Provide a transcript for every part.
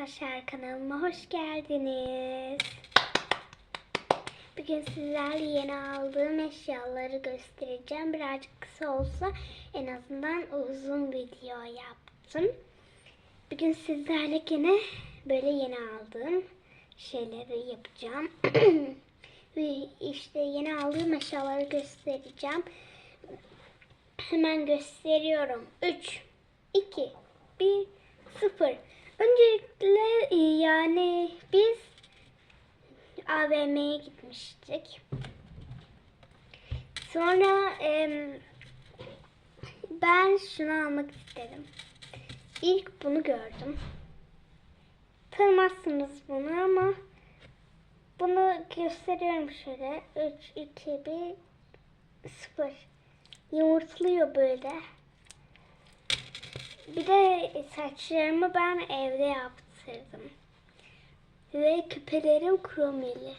arkadaşlar kanalıma hoş geldiniz. Bugün sizlerle yeni aldığım eşyaları göstereceğim. Birazcık kısa olsa en azından uzun video yaptım. Bugün sizlerle yine böyle yeni aldığım şeyleri yapacağım. Ve işte yeni aldığım eşyaları göstereceğim. Hemen gösteriyorum. 3, 2, 1, 0. Öncelikle e, yani biz AVM'ye gitmiştik. Sonra em, ben şunu almak istedim. İlk bunu gördüm. Tanımazsınız bunu ama bunu gösteriyorum şöyle. 3, 2, 1, 0. Yumurtluyor böyle. Bir de saçlarımı ben evde yaptırdım. Ve küpelerim kromili.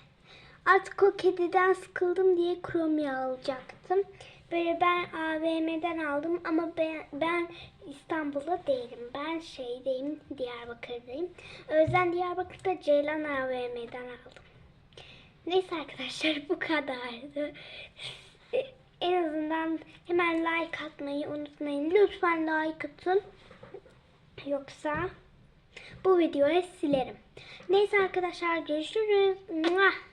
Artık o kediden sıkıldım diye kromi alacaktım. Böyle ben AVM'den aldım ama ben, ben İstanbul'da değilim. Ben şeydeyim, Diyarbakır'dayım. O yüzden Diyarbakır'da Ceylan AVM'den aldım. Neyse arkadaşlar bu kadardı. En azından hemen like atmayı unutmayın. Lütfen like atın. Yoksa bu videoyu silerim. Neyse arkadaşlar görüşürüz. Muah.